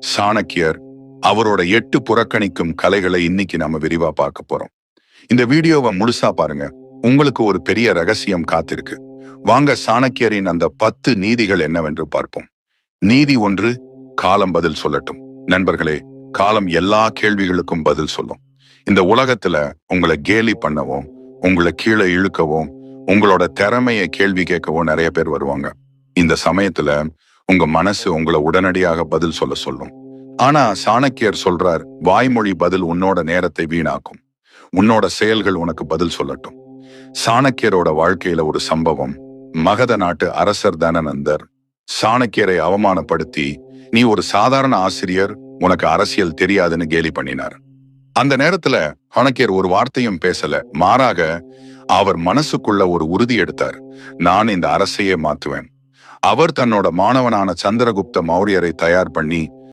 சாணக்கியர் அவரோட எட்டு புறக்கணிக்கும் கலைகளை இன்னைக்கு நாம விரிவா பார்க்க போறோம். இந்த வீடியோவை முழுசா பாருங்க. உங்களுக்கு ஒரு பெரிய ரகசியம் காத்திருக்கு. வாங்க சாணக்கியரின் அந்த பத்து நீதிகள் என்னவென்று பார்ப்போம். நீதி ஒன்று காலம் பதில் சொல்லட்டும். நண்பர்களே காலம் எல்லா கேள்விகளுக்கும் பதில் சொல்லும். இந்த உலகத்துல உங்களை கேலி பண்ணவும் உங்களை கீழே இழுக்கவும் உங்களோட திறமைய கேள்வி கேட்கவும் நிறைய பேர் வருவாங்க. இந்த சமயத்துல உங்க மனசு உங்களை உடனடியாக பதில் சொல்ல சொல்லும். ஆனா சாணக்கியர் சொல்றார் வாய்மொழி பதில் உன்னோட நேரத்தை வீணாக்கும். உன்னோட செயல்கள் உனக்கு பதில் சொல்லட்டும். சாணக்கியரோட வாழ்க்கையில ஒரு சம்பவம். மகத நாட்டு அரசர் தனநந்தர் சாணக்கியரை அவமானப்படுத்தி நீ ஒரு சாதாரண ஆசிரியர் உனக்கு அரசியல் தெரியாதுன்னு கேலி பண்ணினார். அந்த நேரத்துல சாணக்கியர் ஒரு வார்த்தையும் பேசல. மாறாக அவர் மனசுக்குள்ள ஒரு உறுதி எடுத்தார். நான் இந்த அரசையே மாத்துவேன். அவர் தன்னோட மாணவனான சந்திரகுப்த மௌரியரை தயார் பண்ணி